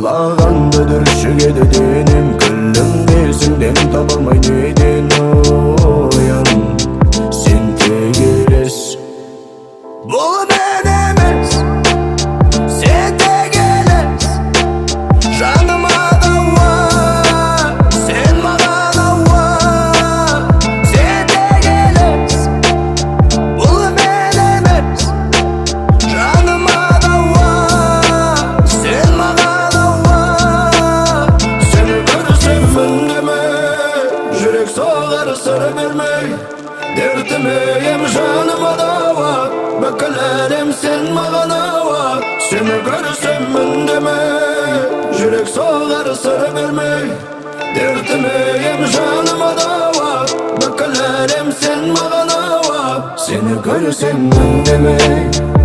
Sılağandadır şu dediğinim Kıllım değilsin benim tapamaydıydın soğar Dertimi yem canıma da var Beklerim sen bana var Seni görürsem ben deme. Yürek soğar Dertimi yem canıma da var Beklerim sen bana var Seni görürsem ben deme